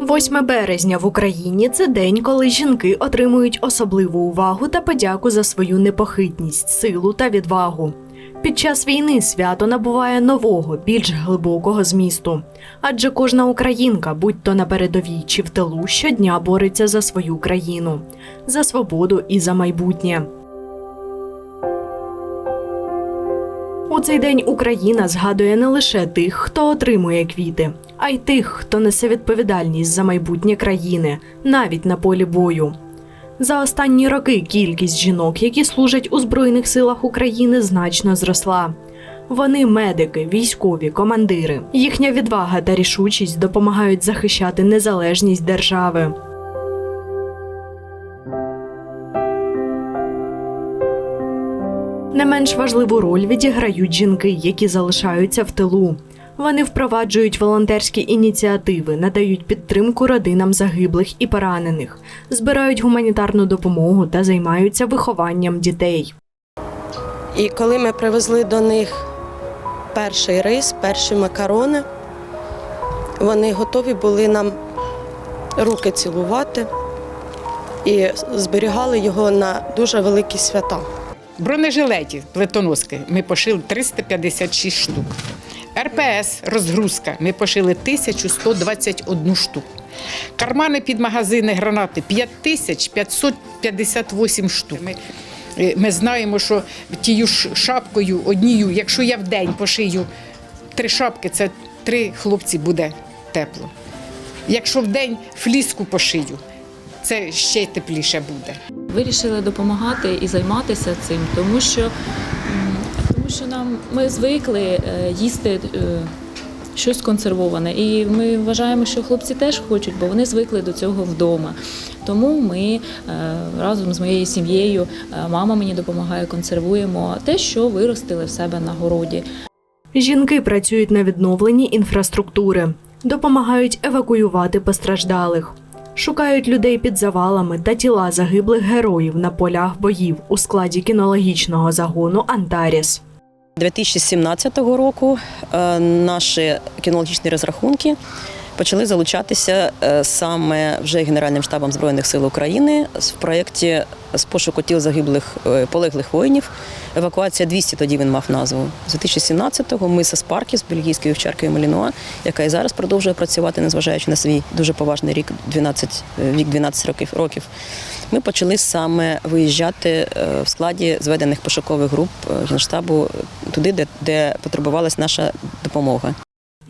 8 березня в Україні це день, коли жінки отримують особливу увагу та подяку за свою непохитність, силу та відвагу. Під час війни свято набуває нового, більш глибокого змісту. Адже кожна українка, будь то на передовій чи в тилу, щодня бореться за свою країну, за свободу і за майбутнє. Цей день Україна згадує не лише тих, хто отримує квіти, а й тих, хто несе відповідальність за майбутнє країни, навіть на полі бою. За останні роки кількість жінок, які служать у Збройних силах України, значно зросла. Вони медики, військові, командири. Їхня відвага та рішучість допомагають захищати незалежність держави. Не менш важливу роль відіграють жінки, які залишаються в тилу. Вони впроваджують волонтерські ініціативи, надають підтримку родинам загиблих і поранених, збирають гуманітарну допомогу та займаються вихованням дітей. І коли ми привезли до них перший рис, перші макарони, вони готові були нам руки цілувати і зберігали його на дуже великі свята. Бронежилетів плитоноски ми пошили 356 штук. РПС розгрузка ми пошили 1121 штук. Кармани під магазини гранати 5558 штук. Ми, е, ми знаємо, що тією шапкою однією, якщо я в день пошию три шапки, це три хлопці буде тепло. Якщо в день фліску пошию, це ще тепліше буде. Вирішили допомагати і займатися цим, тому що, тому що нам ми звикли е, їсти е, щось консервоване. І ми вважаємо, що хлопці теж хочуть, бо вони звикли до цього вдома. Тому ми е, разом з моєю сім'єю, мама мені допомагає, консервуємо те, що виростили в себе на городі. Жінки працюють на відновленні інфраструктури, допомагають евакуювати постраждалих, шукають людей під завалами та тіла загиблих героїв на полях боїв у складі кінологічного загону Антаріс. 2017 року е, наші кінологічні розрахунки почали залучатися е, саме вже Генеральним штабом Збройних сил України в проєкті з пошуку тіл загиблих е, полеглих воїнів. Евакуація 200 тоді він мав назву. З 2017-го ми з Спаркіс, бельгійською вчаркою Малінуа, яка і зараз продовжує працювати, незважаючи на свій дуже поважний рік, 12, е, вік 12 років, років. Ми почали саме виїжджати в складі зведених пошукових груп Генштабу туди, де, де потребувалась наша допомога.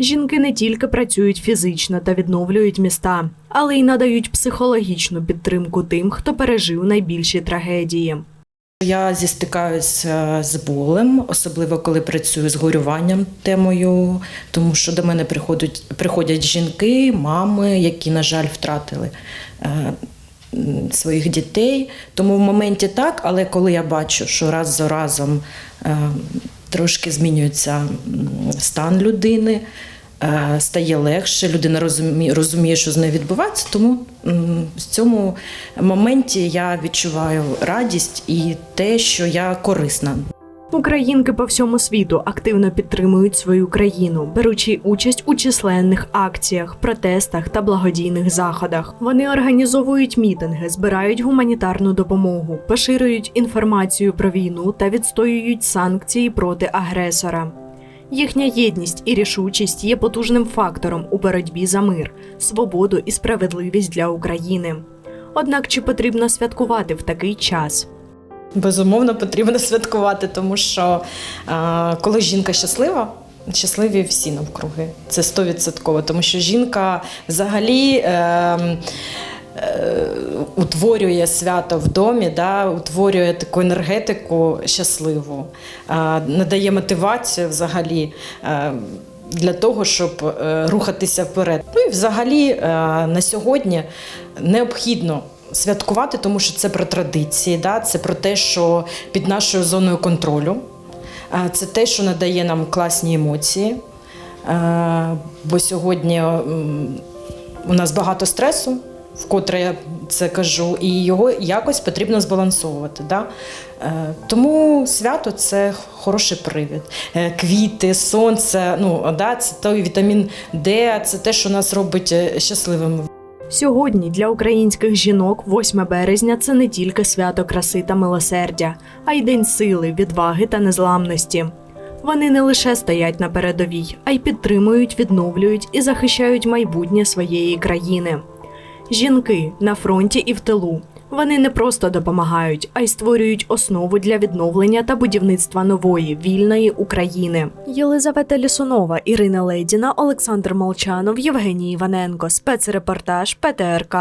Жінки не тільки працюють фізично та відновлюють міста, але й надають психологічну підтримку тим, хто пережив найбільші трагедії. Я зістикаюся з болем, особливо коли працюю з горюванням темою, тому що до мене приходять, приходять жінки, мами, які, на жаль, втратили е, своїх дітей. Тому в моменті так, але коли я бачу, що раз за разом е, трошки змінюється стан людини. е, Стає легше, людина розуміє, що з нею відбувається. Тому в цьому моменті я відчуваю радість і те, що я корисна. Українки по всьому світу активно підтримують свою країну, беручи участь у численних акціях, протестах та благодійних заходах. Вони організовують мітинги, збирають гуманітарну допомогу, поширюють інформацію про війну та відстоюють санкції проти агресора. Їхня єдність і рішучість є потужним фактором у боротьбі за мир, свободу і справедливість для України. Однак чи потрібно святкувати в такий час? Безумовно, потрібно святкувати, тому що коли жінка щаслива, щасливі всі навкруги. Це стовідсотково, тому що жінка взагалі. Е, е, Утворює свято в домі, да, утворює таку енергетику щасливу, надає мотивацію взагалі е, для того, щоб е, рухатися вперед. Ну і взагалі е, на сьогодні необхідно святкувати, тому що це про традиції, да? це про те, що під нашою зоною контролю, Е, це те, що надає нам класні емоції. Е, Бо сьогодні у нас багато стресу, вкотре я це кажу, і його якось потрібно збалансовувати. Да? Е, Тому свято це хороший привід. Квіти, сонце, ну, да, це той вітамін Д, це те, що нас робить щасливими. Сьогодні для українських жінок 8 березня це не тільки свято краси та милосердя, а й день сили, відваги та незламності. Вони не лише стоять на передовій, а й підтримують, відновлюють і захищають майбутнє своєї країни. Жінки на фронті і в тилу. Вони не просто допомагають, а й створюють основу для відновлення та будівництва нової вільної України. Єлизавета Лісунова, Ірина Ледіна, Олександр Молчанов, Євгеній Іваненко. Спецрепортаж ПТРК.